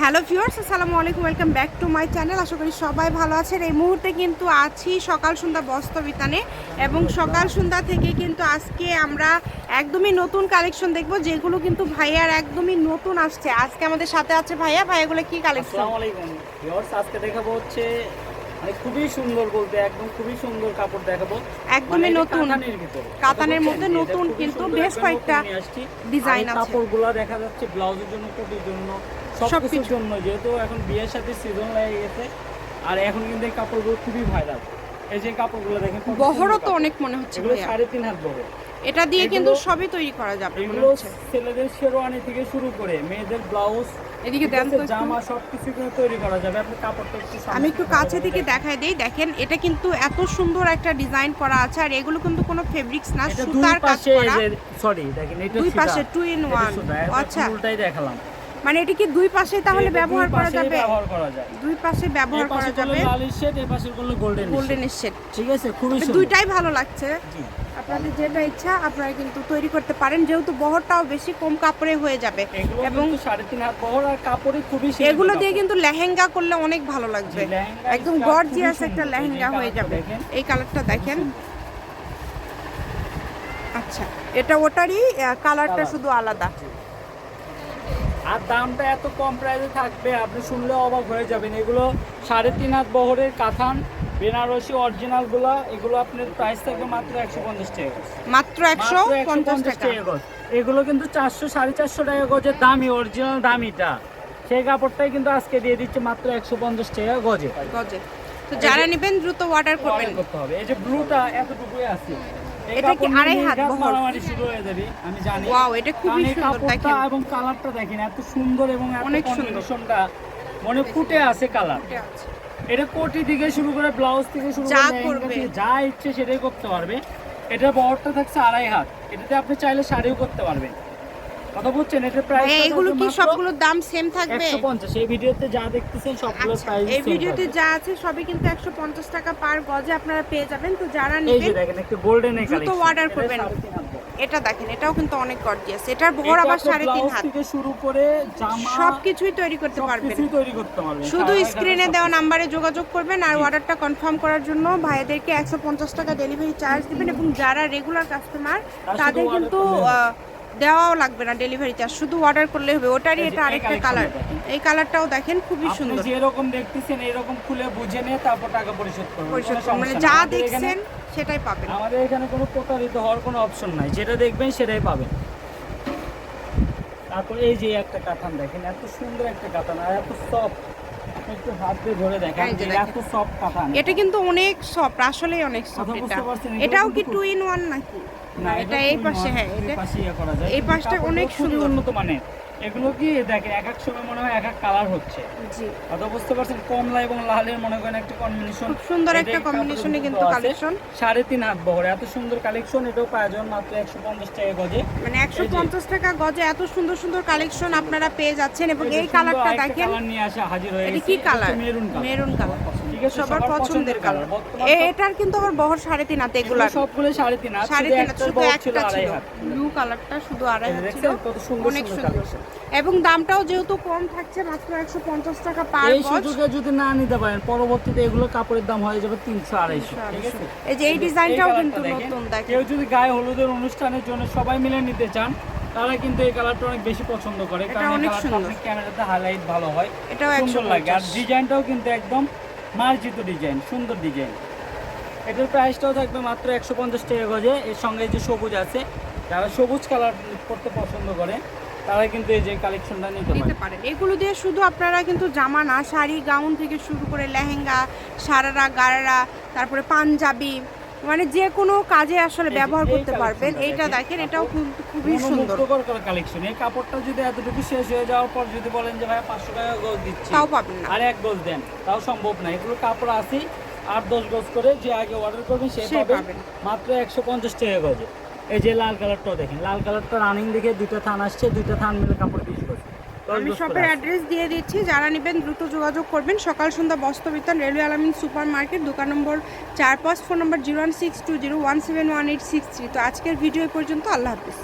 Hello viewers আসসালামু আলাইকুম welcome back to my channel আশা করি সবাই ভালো আছেন এই মুহূর্তে কিন্তু আছি সকাল সন্ধ্যা বস্ত্রবিতানে এবং সকাল সন্ধ্যা থেকে কিন্তু আজকে আমরা একদমই নতুন কালেকশন দেখব যেগুলো কিন্তু ভাইয়ার একদমই নতুন আসছে আজকে আমাদের সাথে আছে ভাইয়া ভাইয়াগুলো কি কালেকশন আসসালামু আলাইকুম ভিউয়ার্স আজকে দেখাবো হচ্ছে মানে খুবই সুন্দর বলতে একদম খুবই সুন্দর কাপড় দেখাবো একদমই মানে নতুন। কাতানের? মধ্যে নতুন কিন্তু বেশ কয়েকটা। ডিজাইন আছে। কাপড়গুলো দেখা যাচ্ছে ব্লাউজের জন্য কোটির জন্য সব সবকিছু। কিছুর জন্য যেহেতু এখন বিয়ের সাথে সিজন লেগে গেছে আর এখন কিন্তু এই কাপড়গুলো খুবই ভাইরাল এই যে কাপড়গুলো দেখেন বহরও তো অনেক মনে হচ্ছে সাড়ে তিন হাত বড়। এটা দিয়ে কিন্তু সবই তৈরি করা যাবে মনে হচ্ছে। ছেলেদের শেরওয়ানি থেকে শুরু করে মেয়েদের ব্লাউজ এদিকে দেন তো। জামা কিন্তু তৈরি করা যাবে। আপনি কাপড়টা একটু আমি একটু কাছে থেকে। দেখাই দেই। দেখেন এটা কিন্তু এত সুন্দর একটা ডিজাইন করা আছে আর এগুলো কিন্তু কোনো ফেব্রিক্স না সুতার কাজ করা। সরি দেখেন এটা দুই পাশে টু ইন ওয়ান আচ্ছা। উল্টাই দেখালাম। মানে এটা কি দুই পাশে তাহলে ব্যবহার করা যাবে? ব্যবহার করা যায়। দুই পাশে ব্যবহার করা যাবে? লালের শেড এই পাশে করলে গোল্ডেন গোল্ডেনের শেড ঠিক আছে? খুবই সুন্দর। দুইটাই ভালো লাগছে। আপনাদের যেটা ইচ্ছা আপনারা কিন্তু তৈরি করতে পারেন। যেহেতু বহরটাও বেশি কম কাপড়ে হয়ে যাবে। এবং সাড়ে তিন হাত বহর আর কাপড়ে খুবই এগুলো দিয়ে কিন্তু লেহেঙ্গা করলে অনেক ভালো লাগবে। একদম গর্জিয়াস একটা লেহেঙ্গা হয়ে যাবে। এই কালারটা দেখেন। আচ্ছা এটা ওটারই কালারটা শুধু আলাদা। আর দামটা এত কম প্রাইসে থাকবে আপনি শুনলে অবাক হয়ে যাবেন। এগুলো সাড়ে তিন হাত বহরের কাথান বেনারসি অরিজিনালগুলো এগুলো আপনার প্রাইস থাকবে মাত্র একশো পঞ্চাশ টাকা মাত্র একশো পঞ্চাশ টাকা। গজ। এগুলো কিন্তু চারশো সাড়ে চারশো টাকা গজের দামি অরিজিনাল দামিটা। সেই কাপড়টাই কিন্তু আজকে দিয়ে দিচ্ছে মাত্র একশো পঞ্চাশ টাকা গজে। গজে। তো যারা নেবেন দ্রুত অর্ডার করবেন। করতে হবে। এই যে ব্লুটা এতটুকুই আছে। এটা কি আড়াই হাত বহর? শুরু হয়ে যাবে আমি জানি ওয়াও এটা খুবই সুন্দর দেখেন এবং কালারটা দেখেন এত সুন্দর এবং অনেক সুন্দর। কম্বিনেশনটা মনে ফুটে আছে কালার এটা। কোটি থেকে শুরু করে ব্লাউজ থেকে শুরু করে। যা ইচ্ছে সেটাই করতে পারবে এটার বহরটা থাকছে আড়াই হাত এটাতে আপনি চাইলে শাড়িও করতে পারবেন কথা বলছেন এটার প্রাইস এগুলো কি সবগুলোর দাম সেম থাকবে? এই ভিডিওতে যা দেখতেছেন সবগুলোর আচ্ছা, প্রাইস এই ভিডিওতে যা আছে সবই কিন্তু একশো পঞ্চাশ টাকা পার গজে আপনারা পেয়ে যাবেন। তো যারা এই যে দেখেন একটু গোল্ডেন দ্রুত order করবেন। এটা দেখেন এটাও কিন্তু অনেক গর্জিয়াস এটার বহর আবার হাত। থেকে শুরু করে জামা সবকিছুই তৈরি করতে পারবেন। সবকিছুই তৈরি করতে পারবেন। শুধু স্ক্রিনে দেওয়া নাম্বারে যোগাযোগ করবেন আর অর্ডারটা কনফার্ম করার জন্য ভাইয়াদেরকে একশো পঞ্চাশ টাকা ডেলিভারি চার্জ দিবেন এবং যারা রেগুলার কাস্টমার তাদের কিন্তু দেওয়াও লাগবে না ডেলিভারি চার্জ শুধু অর্ডার করলে হবে। ওটারই এটা আরেকটা কালার এই কালারটাও দেখেন খুবই আপনি সুন্দর। যেরকম দেখতেছেন এরকম খুলে বুঝে নিয়ে তারপর টাকা পরিশোধ করবেন। পরিশোধ করুন। মানে যা। দেখছেন সেটাই পাবেন। আমাদের এখানে কোনো প্রতারিত হওয়ার কোনো অপশন নাই। যেটা দেখবেন সেটাই পাবেন। তারপর এই যে একটা কাতান দেখেন এত সুন্দর একটা কাতান আর এত সফট একটু হাত দিয়ে ধরে দেখেন এই যে যে দেখেন। এত সফট কাতান এটা কিন্তু অনেক সফট আসলেই অনেক সফট এটা। এটাও কি টু ইন ওয়ান নাকি? না এটা এই পাশে হ্যাঁ এটা ইয়ে এই পাশটা অনেক সুন্দর। উন্নত মানের। এগুলো কি দেখেন এক এক সময় মনে হয় এক এক কালার হচ্ছে। জি। কথা বুঝতে পারছেন কমলা এবং লালের মনে করেন একটা কম্বিনেশন খুব সুন্দর একটা কম্বিনেশনে কিন্তু কালেকশন সাড়ে তিন হাত বহরে। এত সুন্দর কালেকশন এটাও পাওয়া যাবে মাত্র একশো পঞ্চাশ টাকা গজে। মানে একশো পঞ্চাশ টাকা গজে এত সুন্দর সুন্দর কালেকশন আপনারা পেয়ে যাচ্ছেন। এবং এই কালারটা দেখেন কালার নিয়ে আসা হাজির হয়ে কি colour maroon colour maroon colour সবার পছন্দের কালার এটার কিন্তু আবার বহর সাড়ে তিন হাত এগুলো সবগুলো সাড়ে তিন হাত সাড়ে তিন হাত শুধু একটা ছিল ব্লু কালারটা শুধু আড়াই হাত ছিল। কত সুন্দর অনেক সুন্দর এবং দামটাও যেহেতু কম থাকছে মাত্র একশো পঞ্চাশ টাকা পার এই সুযোগে যদি না নিতে পারেন পরবর্তীতে এগুলো কাপড়ের দাম হয়ে যাবে তিনশো আড়াইশো এই যে এই ডিজাইনটাও কিন্তু নতুন দেখেন কেউ যদি গায়ে হলুদের অনুষ্ঠানের জন্য সবাই মিলে নিতে চান তারা কিন্তু এই কালারটা অনেক বেশি পছন্দ করে কারণ এই কালারটা। ক্যামেরাতে হাইলাইট ভালো হয় এটাও সুন্দর লাগে। আর ডিজাইনটাও কিন্তু একদম মার্জিত ডিজাইন, সুন্দর ডিজাইন। এটার প্রাইসটাও থাকবে মাত্র একশো পঞ্চাশ টাকা গজে। এর সঙ্গে যে সবুজ আছে, যারা সবুজ কালার করতে পছন্দ করে তারা কিন্তু এই যে কালেকশনটা নিতে নিতে পারে পারেন। এগুলো দিয়ে শুধু আপনারা কিন্তু জামা না শাড়ি, গাউন থেকে শুরু করে লেহেঙ্গা, সারারা, গারারা, তারপরে পাঞ্জাবি মানে যে কোনো কাজে আসলে ব্যবহার করতে পারবেন এইটা দেখেন, এটাও কিন্তু খুবই সুন্দর। কালেকশন। এই কাপড়টা যদি এতটুকু শেষ হয়ে যাওয়ার পর যদি বলেন যে ভাই পাঁচশো টাকা গজ দিচ্ছি তাও পাবেন না। আর এক গজ দেন তাও সম্ভব না। এগুলো কাপড় আছে আট দশ গজ করে যে আগে অর্ডার করবেন সে পাবেন। মাত্র একশো পঞ্চাশ টাকা গজে। এই যে লাল কালারটাও দেখেন লাল কালারটা রানিং দেখে দুইটা থান আসছে দুইটা থান মিলে কাপড় আমি শপের অ্যাড্রেস দিয়ে দিচ্ছি যারা নেবেন দ্রুত যোগাযোগ করবেন। সকাল সন্ধ্যা বস্ত্রবিতান রেলওয়ে আলামিন সুপার মার্কেট দোকান নম্বর চার পাঁচ phone number zero one six two zero one seven one eight six three. তো আজকের ভিডিও পর্যন্ত আল্লাহ হাফিজ।